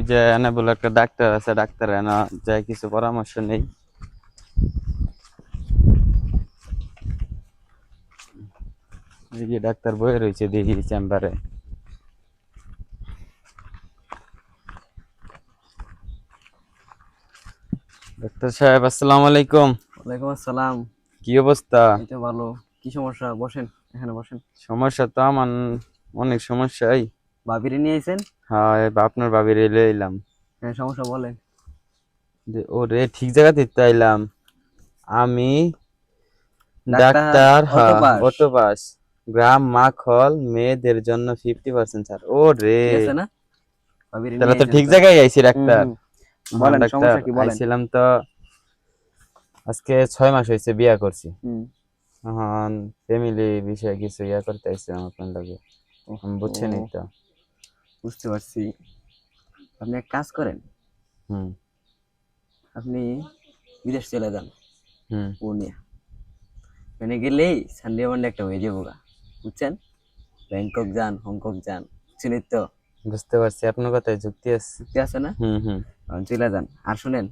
ওই যে এনে বলে একটা ডাক্তার আছে ডাক্তার এনে যায় কিছু পরামর্শ নেই। এই যে ডাক্তার বয়ে রয়েছে দেখি চেম্বারে। ডাক্তার সাহেব আসসালামু আলাইকুম। ওয়ালাইকুম আসসালাম। কি অবস্থা? এই তো ভালো। কি সমস্যা? বসেন এখানে বসেন। সমস্যা তো আমার অনেক সমস্যাই। ভাবিরে নিয়ে আইছেন? হ্যাঁ আপনার বাবির এলে এলাম। হ্যাঁ সমস্যা বলেন। যে ওরে ঠিক জায়গাতে তো আইলাম। আমি ডাক্তার হ্যাঁ। অতপাস গ্রাম মাখল মেয়েদের জন্য ফিফটি পার্সেন্ট ছাড় ও রে ভাবিরে তাহলে তো ঠিক জায়গায় আইছি ডাক্তার। হ্যাঁ, বলেন, ডাক্তার সমস্যা কি বলেন? আইছিলাম তো আজকে ছয় মাস হয়েছে বিয়া করছি। এখন ফ্যামিলি বিষয়ে কিছু ইয়া করতে আইছিলাম আপনার লগে। বুঝছেনই তো। বুঝতে পারছি। আপনি এক কাজ করেন। হুম। আপনি বিদেশ চলে যান। হুম। পূর্ণিয়া মানে গেলেই সানডে মানডে একটা হয়ে যাব গা। বুঝছেন? ব্যাংকক যান হংকক যান বুঝছেন তো? বুঝতে পারছি আপনার কথায় যুক্তি আছে। যুক্তি আছে না? হুম হুম। চলে যান। আর শুনেন